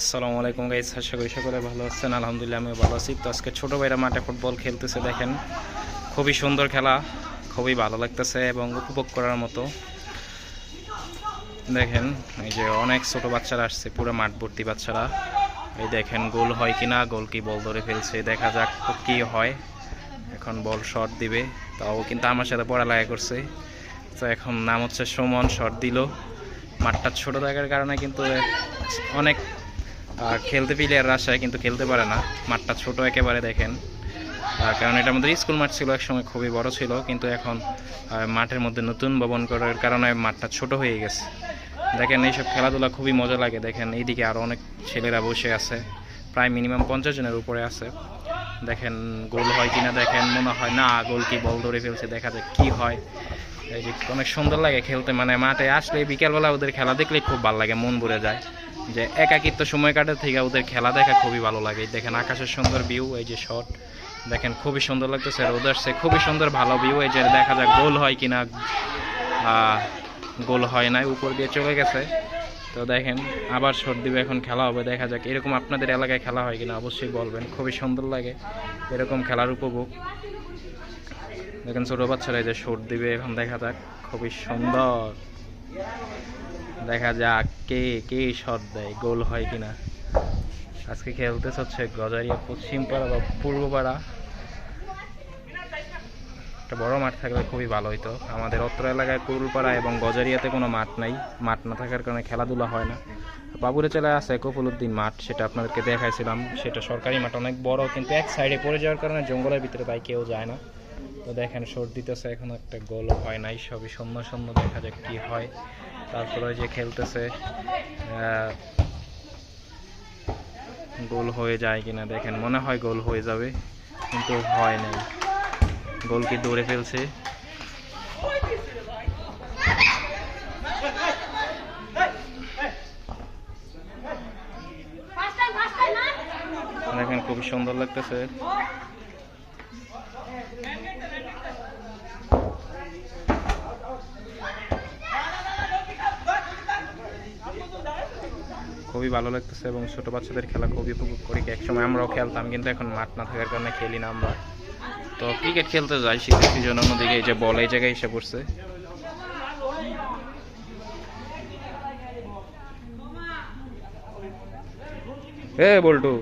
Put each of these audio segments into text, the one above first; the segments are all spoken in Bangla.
আসসালামু আলাইকুম গাইস, আশা করি সকলে ভালো আছেন। আলহামদুলিল্লাহ আমি ভালো আছি। তো আজকে ছোটো ভাইরা মাঠে ফুটবল খেলতেছে, দেখেন। খুবই সুন্দর খেলা, খুবই ভালো লাগতেছে এবং উপভোগ করার মতো। দেখেন, এই যে অনেক ছোট বাচ্চারা আসছে, পুরো মাঠ ভর্তি বাচ্চারা। এই দেখেন, গোল হয় কি না গোল কি বল ধরে ফেলছে, দেখা যাক কি হয়। এখন বল শট দিবে। তাও কিন্তু আমার সাথে পড়ালেখা করছে। তো এখন নাম হচ্ছে সুমন, শট দিল। মাঠটা ছোট থাকার কারণে কিন্তু অনেক খেলতে প্লেয়ার আসায় কিন্তু খেলতে পারে না। মাঠটা ছোট একেবারে দেখেন। কারণ এটা আমাদের স্কুল মাঠ ছিল একসময় খুবই বড় ছিল, কিন্তু এখন মাঠের মধ্যে নতুন ভবন করার কারণে মাঠটা ছোট হয়ে গেছে। দেখেন এইসব খেলাধুলা খুবই মজা লাগে। দেখেন এইদিকে আরও অনেক ছেলেরা বসে আছে। প্রায় মিনিমাম পঞ্চাশ জনের উপরে আছে। দেখেন গোল হয় কিনা দেখেন, মনে হয় না গোল কি বল ধরে ফেলছে, দেখা যাক কি হয়। এই যে অনেক সুন্দর লাগে খেলতে মানে মাঠে আসলে বিকালবেলা ওদের খেলা দেখলে খুব ভালো লাগে, মন ভরে যায়। যে একাকিত্ব সময় কাটার থেকে ওদের খেলা দেখা খুবই ভালো লাগে। দেখেন আকাশের সুন্দর ভিউ এই যে শট দেখেন খুবই সুন্দর লাগতেছে ওদের সে খুবই সুন্দর ভালো ভিউ এই যে দেখা যাক গোল হয় কিনা গোল হয় নাই, উপর দিয়ে চলে গেছে। তো দেখেন, আবার শট দিবে, এখন খেলা হবে, দেখা যাক এরকম আপনাদের এলাকায় খেলা হয় কিনা, অবশ্যই বলবেন, খুবই সুন্দর লাগে, এরকম খেলার উপভোগ। দেখেন ছোটো বাচ্চারা এই যে শট দিবে, এখন দেখা যাক, খুবই সুন্দর। দেখা যাক কে কে শট দেয়, গোল হয় কিনা। আজকে খেলতে হচ্ছে গজারিয়া পশ্চিম পাড়া বা পূর্ব পাড়া একটা বড় মাঠ থাকলে খুবই ভালো হতো আমাদের অত্র এলাকায় কুরুলপাড়া এবং গজারিয়াতে কোনো মাঠ নাই। মাঠ না থাকার কারণে খেলাধুলা হয় না। বাবুরে চলে আছে কপুলউদ্দিন মাঠ, সেটা আপনাদেরকে দেখাইছিলাম। সেটা সরকারি মাঠ, অনেক বড়, কিন্তু এক সাইডে পড়ে যাওয়ার কারণে জঙ্গলের ভিতরে তাই কেউ যায় না। তো দেখেন, শোট দিতেছে, এখন একটা গোল হয় নাই, সবই শূন্য শূন্য, দেখা যাক কি হয়। তারপরে যে খেলতেছে গোল হয়ে যায় কিনা, দেখেন, মনে হয় গোল হয়ে যাবে, কিন্তু হয় নাই। গোল কি দৌড়ে ফেলছে? দেখেন, খুবই সুন্দর লাগতেছে। খুবই ভালো লাগতেছে এবং ছোট বাচ্চাদের খেলা খুবই উপভোগ করি। একসময় আমরাও খেলতাম কিন্তু এখন মাঠ না থাকার কারণে খেলি না আমরা। তো ক্রিকেট খেলতে যাই শীতের সিজন অন্যদিকে এই যে বল এই জায়গায় এসে পড়ছে। এ বল্টু।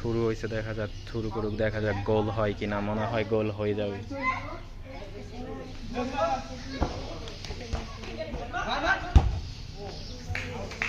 থুরু হয়েছে, দেখা যাক থুরু করুক, দেখা যাক গোল হয় কিনা, মনে হয় গোল হয়ে যাবে।